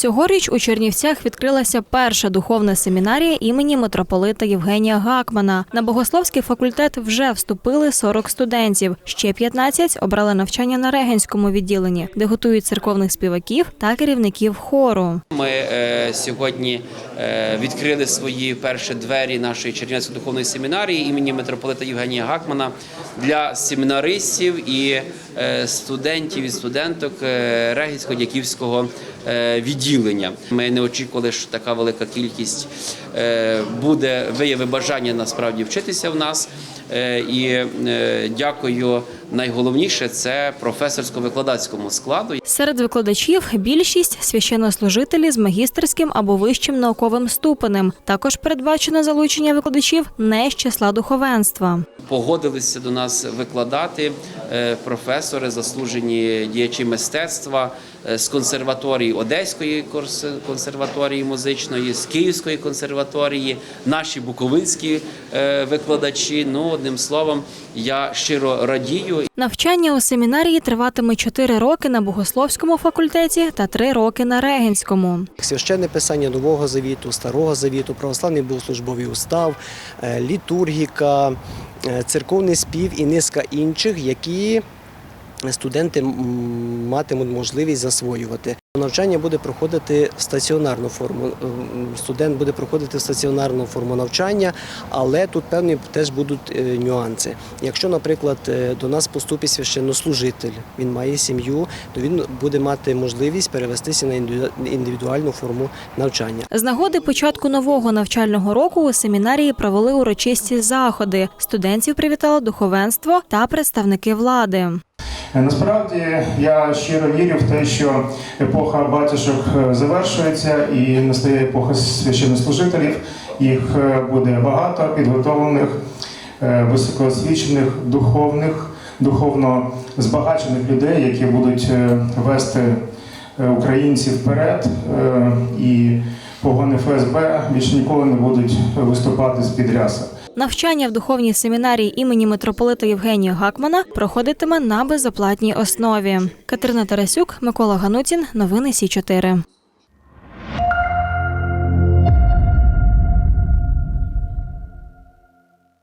Цьогоріч у Чернівцях відкрилася перша духовна семінарія імені митрополита Євгенія Гакмана. На богословський факультет вже вступили 40 студентів. Ще 15 обрали навчання на регенському відділенні, де готують церковних співаків та керівників хору. Ми е, сьогодні е, відкрили свої перші двері нашої Чернівецької духовної семінарії імені митрополита Євгенія Гакмана для семінаристів і е, студентів і студенток е, Регінсько-Дяківського е, відділення. Ми не очікували, що така велика кількість е, буде вияви бажання насправді вчитися в нас. Е, І е, дякую. Найголовніше це професорсько-викладацькому складу. Серед викладачів більшість священнослужителі з магістерським або вищим науковим ступенем. Також передбачено залучення викладачів не з числа духовенства. Погодилися до нас викладати е, професори, заслужені діячі мистецтва е, з консерваторії Одеської консерваторії музичної, з Київської консерваторії, наші буковинські е, викладачі. Ну, одним словом, я щиро радію Навчання у семінарії триватиме 4 роки на богословському факультеті та 3 роки на регенському. Священне писання Нового Завіту, Старого Завіту, православний богослужбовий устав, е, літургіка, е, церковний спів і низка інших, які студенти матимуть можливість засвоювати. Навчання буде проходити в стаціонарну форму. Студент буде проходити в стаціонарну форму навчання, але тут певні теж будуть е, нюанси. Якщо, наприклад, е, до нас поступить священнослужитель, він має сім'ю, то він буде мати можливість перевестися на індивідуальну форму навчання. З нагоди початку нового навчального року у семінарії провели урочисті заходи. Студентів привітало духовенство та представники влади. Насправді я щиро вірю в те, що епоха батюшок е, завершується і настає епоха священнослужителів. Їх е, буде багато підготовлених, е, високоосвічених, духовних, духовно збагачених людей, які будуть е, вести е, українців вперед. е, І погони ФСБ більш ніколи не будуть виступати з під ряса. Навчання в духовній семінарії імені митрополита Євгенія Гакмана проходитиме на безоплатній основі. Катерина Тарасюк, Микола Ганутін. Новини Сі 4